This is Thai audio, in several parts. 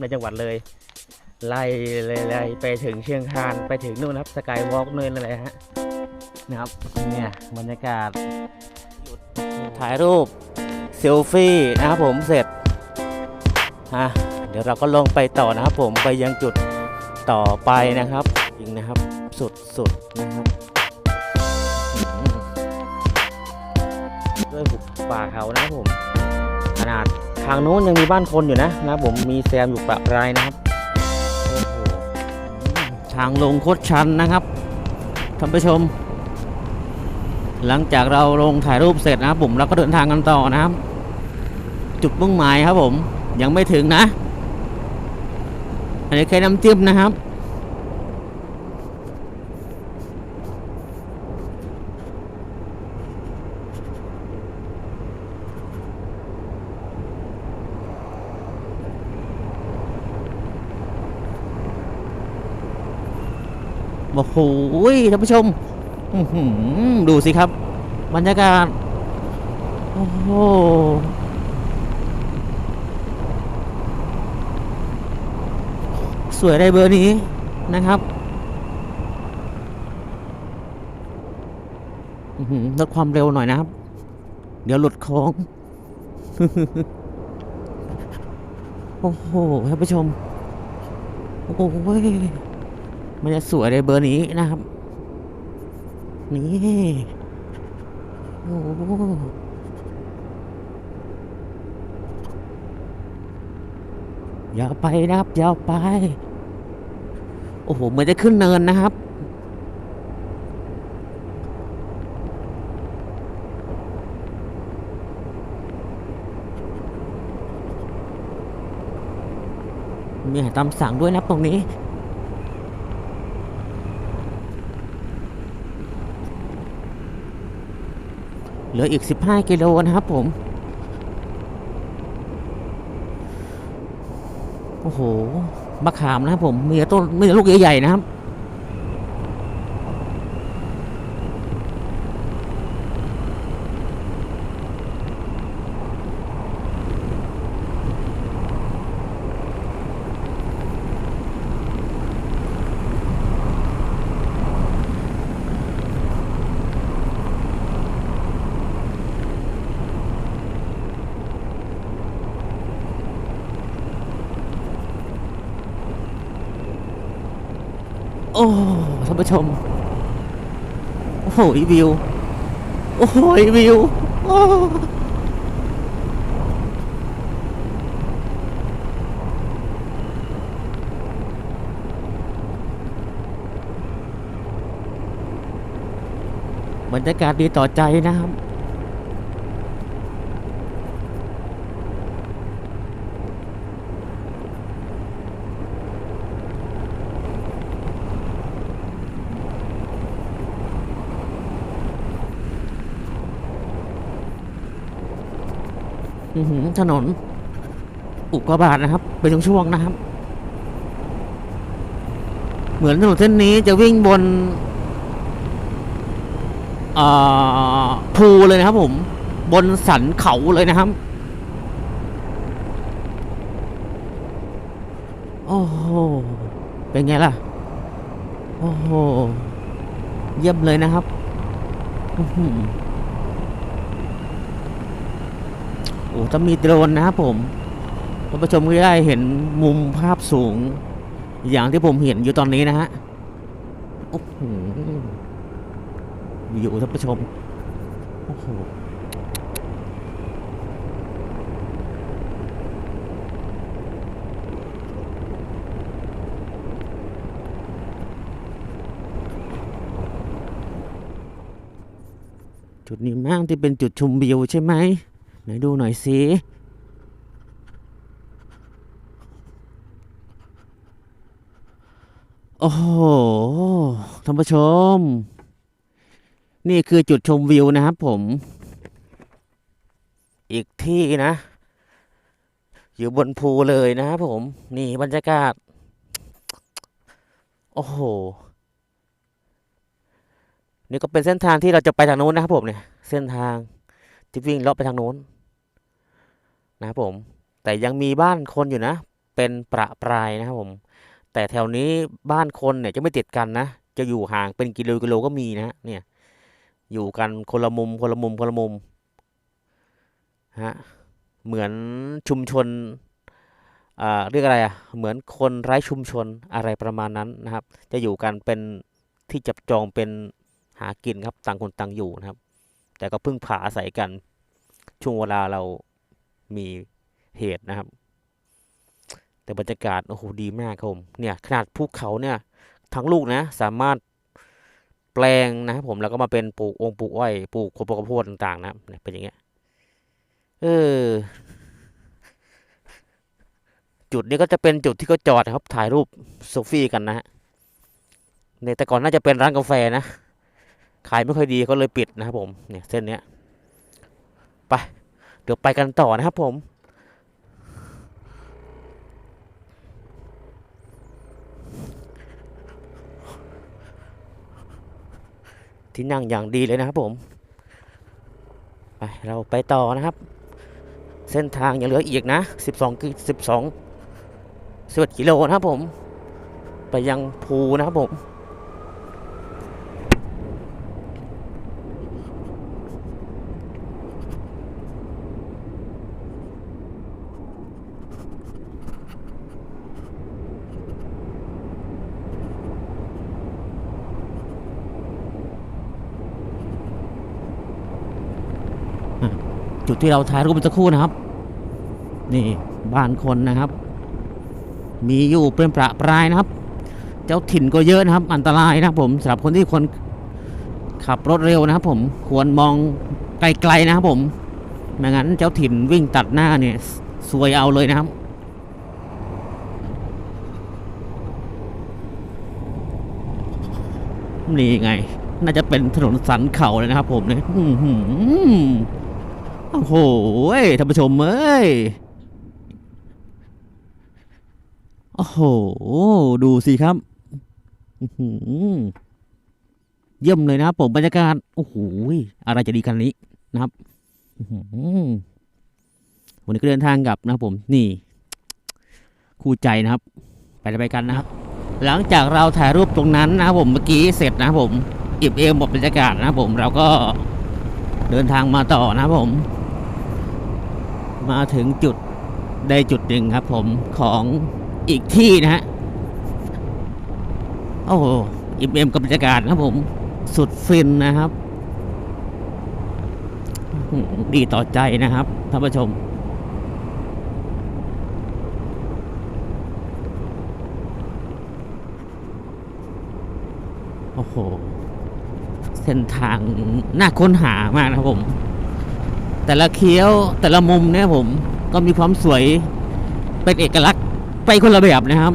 ในจังหวัดเลยไล่เลยไล่ไปถึงเชียงคานไปถึงนู่นครับสกายวอล์กนู่นอะไรฮะนะครับเนี่ยบรรยากาศถ่ายรูปเซลฟี่นะครับผมเสร็จฮะเดี๋ยวเราก็ลงไปต่อนะครับผมไปยังจุดต่อไปนะครับยิงนะครับสุดๆนะครับด้วยหุบป่าเขานะครับผมขนาด ทางโน้นยังมีบ้านคนอยู่นะนะผมมีแซมอยู่ประปรายนะครับทางลงโคตรชันนะครับท่านผู้ชม หลังจากเราลงถ่ายรูปเสร็จนะครับผมเราก็เดินทางกันต่อนะครับ จุดมุ่งหมายครับผมยังไม่ถึงนะ อันนี้แค่น้ำจิ้มนะครับ โอ้โหท่านผู้ชมดูสิครับ บรรยากาศ โอ้โหสวยได้เบอร์นี้นะครับลดความเร็วหน่อยนะครับ เดี๋ยวหลุดโค้ง โอ้โหท่านผู้ชม โอ้โหมันจะสวยในเบอร์นี้นะครับ นี่โอ้โหยาวไปนะครับยาวไป โอ้โห เหมือนจะขึ้นเนินนะครับ มีอาหารตามสั่งด้วยนะครับตรงนี้ เหลืออีก 15 กิโลนะครับผม โอ้โหมะขามนะครับผม มีต้นมีแต่ลูกใหญ่ๆนะครับ โอ้ท่านผู้ชม โอ้โห วิว โอ้ยวิวบรรยากาศดีต่อใจนะครับ อือหือถนน อุกกาบาตนะครับ เป็นช่วงๆนะครับ เหมือนถนนเส้นนี้จะวิ่งบนภูเลยนะครับผม บนสันเขาเลยนะครับ โอ้โห เป็นไงล่ะ โอ้โห เยี่ยมเลยนะครับ อื้อหือโอ้ถ้ามีโดรนนะครับผมท่านผู้ชมก็ได้เห็นมุมภาพสูง อย่างที่ผมเห็นอยู่ตอนนี้นะฮะโอ้โหวิวท่านผู้ชมโอ้โหจุดนี้มั่งที่เป็นจุดชมวิวใช่ไหม ไหนดูหน่อยสิโอ้โหท่านผู้ชม นี่คือจุดชมวิวนะครับผม อีกที่นะ อยู่บนภูเลยนะครับผม นี่บรรยากาศ โอ้โห นี่ก็เป็นเส้นทางที่เราจะไปทางโน้นนะครับผมเนี่ย เส้นทางที่วิ่งเลาะไปทางโน้น นะครับผม แต่ยังมีบ้านคนอยู่นะ เป็นประปรายนะครับผม แต่แถวนี้บ้านคนเนี่ยจะไม่ติดกันนะ จะอยู่ห่างเป็นกิโลกิโลก็มีนะเนี่ย อยู่กันคนละมุมคนละมุมคนละมุมฮะ เหมือนชุมชนอ่าเรียกอะไรอะ เหมือนคนไร้ชุมชนอะไรประมาณนั้นนะครับ จะอยู่กันเป็นที่จับจองเป็นหากินครับต่างคนต่างอยู่นะครับ แต่ก็พึ่งพาอาศัยกันช่วงเวลาเรา มีเหตุนะครับ แต่บรรยากาศโอ้โหดีมากครับผมเนี่ยขนาดภูเขาเนี่ยทั้งลูกนะสามารถแปลงนะครับผมแล้วก็มาเป็นปลูกองค์ปลูกอ้อยปลูกโคโปกโพดต่างๆ นะเนี่ยเป็นอย่างเงี้ยเออจุดนี้ก็จะเป็นจุดที่เขาจอดครับถ่ายรูปเซฟี่กันนะฮะเนี่ยแต่ก่อนน่าจะเป็นร้านกาแฟนะ ขายไม่ค่อยดีก็เลยปิดนะครับผมเนี่ยเส้นเนี้ยไป เดี๋ยวไปกันต่อนะครับผมที่นั่งอย่างดีเลยนะครับผม ไปเราไปต่อนะครับ เส้นทางยังเหลืออีกนะ 12กิ12 11กิโลนะครับผม ไปยังภูนะครับผม จุดที่เราถ่ายรูปเมื่อสักครู่นะครับ นี่บ้านคนนะครับ มีอยู่เป็นประปรายนะครับ เจ้าถิ่นก็เยอะนะครับ อันตรายนะครับผมสำหรับคนที่คนขับรถเร็วนะครับผมควรมองไกลๆนะครับผมไม่งั้นเจ้าถิ่นวิ่งตัดหน้าเนี่ยซวยเอาเลยนะครับนี่ไง น่าจะเป็นถนนสันเขาเลยนะครับผมเนี่ยอื้อหือ โอ้โหท่านผู้ชมเอ้ย โอ้โห ดูสิครับเยี่ยมเลยนะผมบรรยากาศ โอ้โห อะไรจะดีกันนี้นะครับวันนี้ก็เดินทางกลับนะผมนี่ คู่ใจนะครับ ไปเลยไปกันนะครับ หลังจากเราถ่ายรูปตรงนั้นนะผมเมื่อกี้เสร็จนะผมอิ่มเอมหมดบรรยากาศนะผมเราก็เดินทางมาต่อนะผม มาถึงจุดได้จุดหนึ่งครับผมของอีกที่นะฮะ โอ้โหอิ่มเอมกับบรรยากาศนะครับผม สุดฟินนะครับ ดีต่อใจนะครับท่านผู้ชมโอ้โห เส้นทางน่าค้นหามากนะครับผม แต่ละเคี้ยวแต่ละมุมเนี่ยผมก็มีความสวยเป็นเอกลักษณ์ไปคนละแบบนะครับ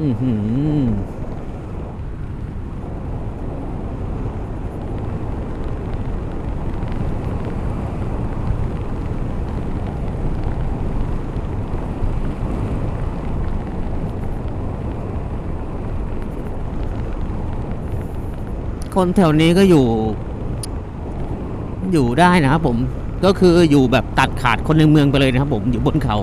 อืม คนแถวนี้ก็อยู่ อยู่ได้นะครับผมก็คืออยู่แบบตัดขาดคนในเมืองไปเลยนะครับผมอยู่บนเขา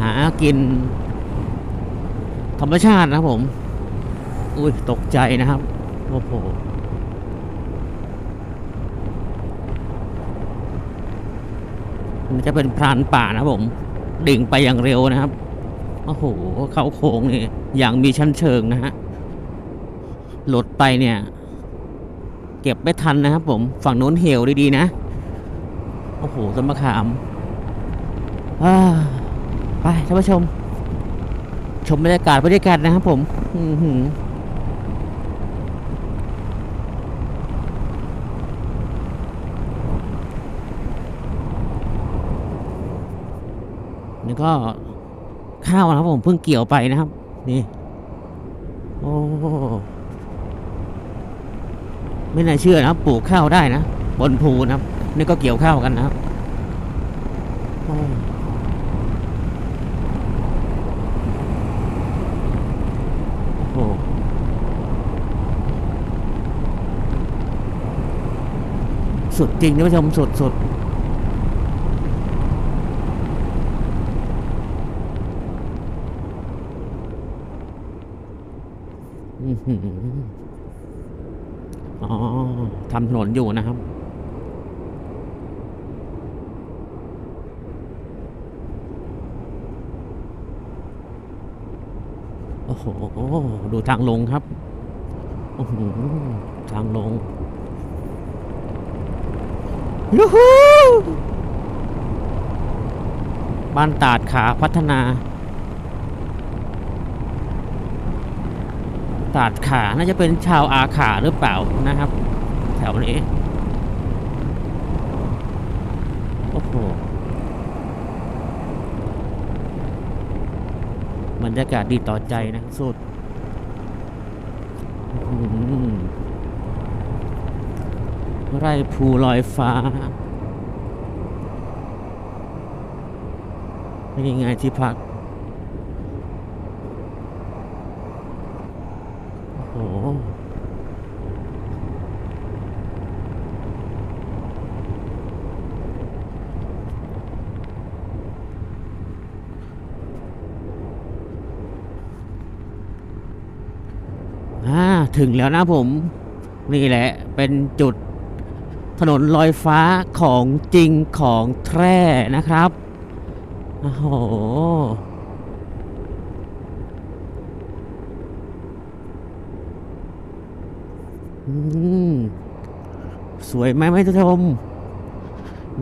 หากิน ธรรมชาตินะครับผม อุ้ยตกใจนะครับโอ้โหมันจะเป็นพรานป่านะครับผม ดิ่งไปอย่างเร็วนะครับโอ้โหเข้าโค้งนี่อย่างมีชั้นเชิงนะฮะหลดไปเนี่ย เก็บไม่ทันนะครับผมฝั่งโน้นเหวดีๆนะ โอ้โหต้นมะขามาไปท่านผู้ชม ชมบรรยากาศบรรยากาศนะครับผมนี่ก็ข้าวนะครับผมเพิ่งเกี่ยวไปนะครับ นี่ โอ้ ไม่น่าเชื่อนะปลูกข้าวได้นะบนภูนะครับนี่ก็เกี่ยวข้าวกันนะครับสุดจริงท่านผู้ชมสุดสุดอือ อ๋อทำถนนอยู่นะครับ โอ้โห ดูทางลงครับ โอ้โห ทางลงยูฮูบ้านตาดขาพัฒนา ตาดขา น่าจะเป็นชาวอาขาหรือเปล่านะครับ แถวนี้ โอ้โห บรรยากาศดีต่อใจนะสุดไร่ภูลอยฟ้าเป็นยังไงที่พัก โอ้โห อ่า ถึงแล้วนะผม นี่แหละเป็นจุดถนนลอยฟ้าของจริงของแท้นะครับ โอ้โหอืมสวยไหมไม่ชม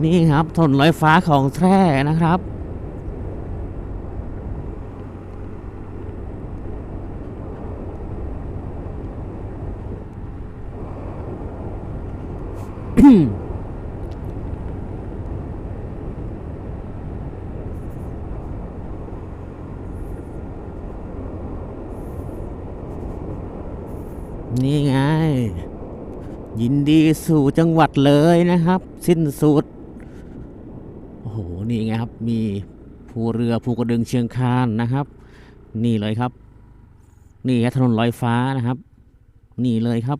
นี่ครับถนนลอยฟ้าของแท้นะครับ นี่ไง ยินดีสู่จังหวัดเลยนะครับ สิ้นสุด โอ้โห นี่ไงครับ มีภูเรือภูกระดึงเชียงคานนะครับ นี่เลยครับ นี่ถนนลอยฟ้านะครับ นี่เลยครับ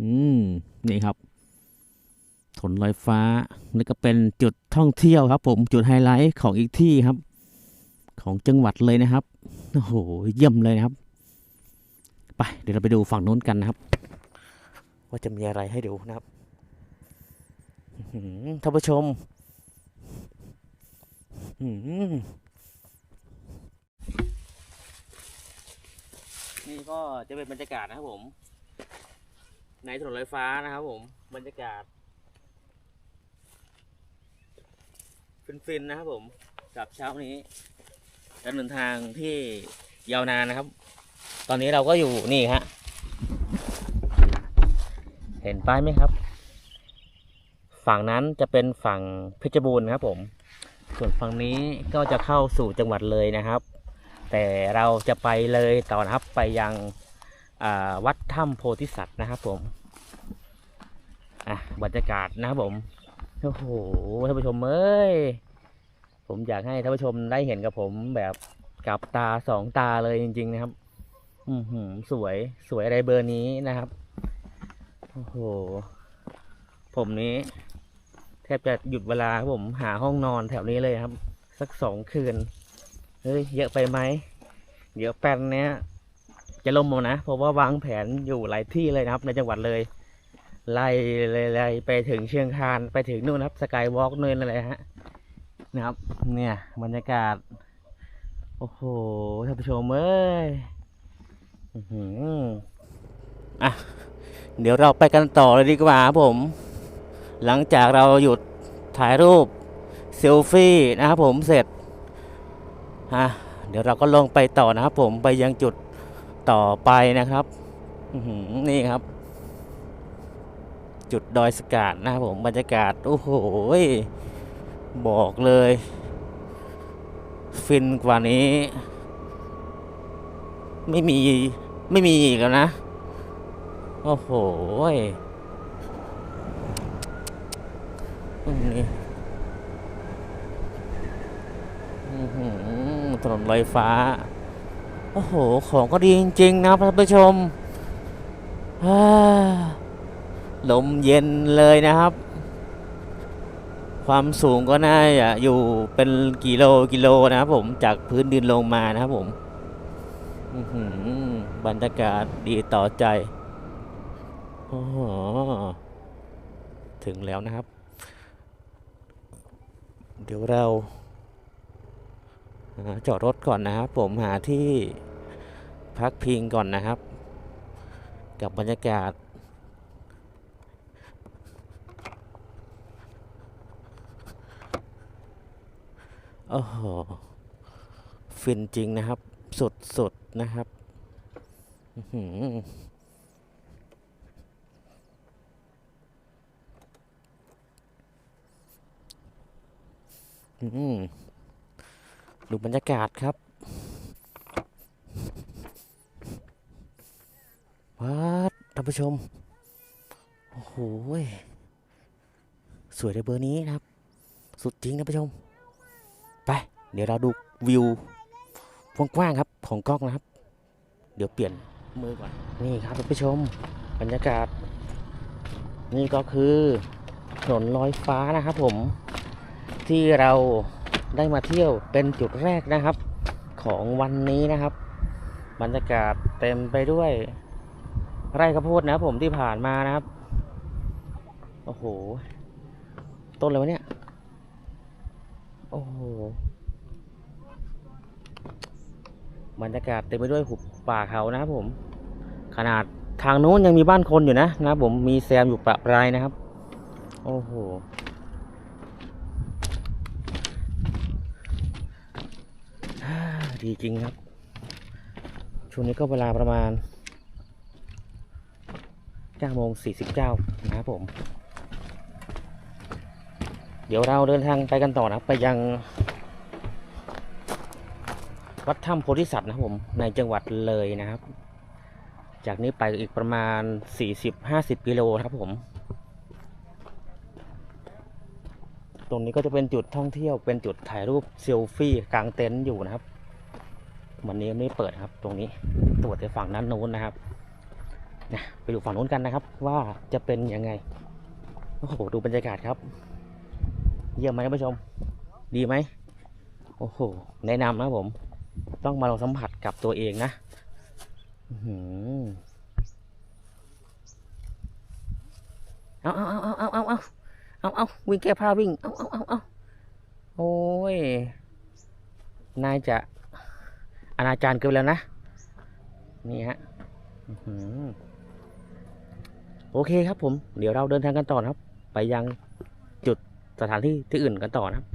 อืม นี่ครับถนนลอยฟ้านี่ก็เป็นจุดท่องเที่ยวครับ ผมจุดไฮไลท์ของอีกที่ครับ ของจังหวัดเลยนะครับโอ้โหเยี่ยมเลยนะครับ ไปเดี๋ยวเราไปดูฝั่งโน้นกันนะครับ ว่าจะมีอะไรให้ดูนะครับท่านผู้ชมนี่ก็จะเป็นบรรยากาศนะครับผม ในถนนลอยฟ้านะครับผมบรรยากาศ ฟินๆนะครับผมกับเช้านี้การเดินทางที่ยาวนานนะครับ ตอนนี้เราก็อยู่นี่ฮะเห็นป้ายไหมครับ ฝั่งนั้นจะเป็นฝั่งเพชรบูรณ์ครับผม ส่วนฝั่งนี้ก็จะเข้าสู่จังหวัดเลยนะครับ แต่เราจะไปเลยต่อนะครับไปยัง วัดถ้ำโพธิสัตว์นะครับผมอะบรรยากาศนะครับผมโอ้โหท่านผู้ชมเอ้ยผมอยากให้ท่านผู้ชมได้เห็นกับผมแบบกับตาสองตาเลยจริง ๆ นะครับ อือหือสวยสวยอะไรเบอร์นี้นะครับโอ้โหผมนี้แทบจะหยุดเวลาครับผมหาห้องนอนแถวนี้เลยครับ สักสองคืน เฮ้ย เยอะไปไหม เดี๋ยวแปลนเนี้ย จะล่มหมดนะ เพราะว่าวางแผนอยู่หลายที่เลยนะครับ ในจังหวัดเลย ไล่เลยไล่ไปถึงเชียงคานไปถึงนู่นครับสกายวอล์กนู่นอะไรฮะนะครับ เนี่ยบรรยากาศ โอ้โหท่านผู้ชมเอ้ยอืออะเดี๋ยวเราไปกันต่อเลยดีกว่าครับผม หลังจากเราหยุดถ่ายรูปเซลฟี่นะครับผมเสร็จอะเดี๋ยวเราก็ลงไปต่อนะครับผมไปยังจุด ต่อไปนะครับนี่ครับ จุดดอยสกาดนะครับผมบรรยากาศ โอ้โหบอกเลย ฟินกว่านี้ ไม่มีไม่มีอีกแล้วนะ โอ้โหตรงนี้อื้อหือถนนลอยฟ้า โอ้โห ของก็ดีจริง ๆ นะท่านผู้ชมลมเย็นเลยนะครับ ความสูงก็น่าจะอยู่เป็นกิโลกิโลนะครับผมจากพื้นดินลงมานะครับผมอื้อหือบรรยากาศดีต่อใจโอ้โหถึงแล้วนะครับ เดี๋ยวเรา จอดรถก่อนนะครับ ผมหาที่พักพิงก่อนนะครับ กับบรรยากาศ โอ้โห ฟินจริงนะครับ สุดๆนะครับอื้อหืออืม ดูบรรยากาศครับว้าท่านผู้ชม โอ้โห สวยในเบอร์นี้นะครับ สุดจริงนะผู้ชม ไป เดี๋ยวเราดูวิวกว้างๆครับของกล้องนะครับ เดี๋ยวเปลี่ยนมือก่อน นี่ครับท่านผู้ชม บรรยากาศ นี่ก็คือถนนลอยฟ้านะครับผมที่เรา ได้มาเที่ยวเป็นจุดแรกนะครับ ของวันนี้นะครับ บรรยากาศเต็มไปด้วย ไร่ข้าวโพดนะผมที่ผ่านมานะครับ โอ้โห ต้นอะไรวะเนี่ย โอ้โห บรรยากาศเต็มไปด้วยหุบป่าเขานะครับผม ขนาดทางโน้นยังมีบ้านคนอยู่นะ นะผมมีแซมอยู่ประปรายนะครับ โอ้โห ฮ่า ดีจริงครับ ช่วงนี้ก็เวลาประมาณ9โมง49นะครับผม เดี๋ยวเราเดินทางไปกันต่อนะไปยัง วัดถ้ำโพธิสัตว์นะครับผม ในจังหวัดเลยนะครับ จากนี้ไปอีกประมาณ 40-50 กิโลครับผมตรงนี้ก็จะเป็นจุดท่องเที่ยวเป็นจุดถ่ายรูปเซลฟี่กลางเต็นท์อยู่นะครับ วันนี้ไม่เปิดครับ ตรงนี้ตรวจในฝั่งนั้นนู้นนะครับนะไปดูฝั่งนู้นกันนะครับ ว่าจะเป็นยังไงโอ้โหดูบรรยากาศครับ เยี่ยมไหมท่านผู้ชม ดีไหมโอ้โหแนะนำนะผม ต้องมาลองสัมผัสกับตัวเองนะอือหือเอาเอาเอาเอาเอาเอาเอาเอาเอาวิ่งแก้ผ้าวิ่ง เอาเอาเอาเอาโอ้ย นายจะ อนาจารเกินแล้วนะ นี่ฮะโอเคครับผม เดี๋ยวเราเดินทางกันต่อนะครับ ไปยังจุดสถานที่ที่อื่นกันต่อนะครับ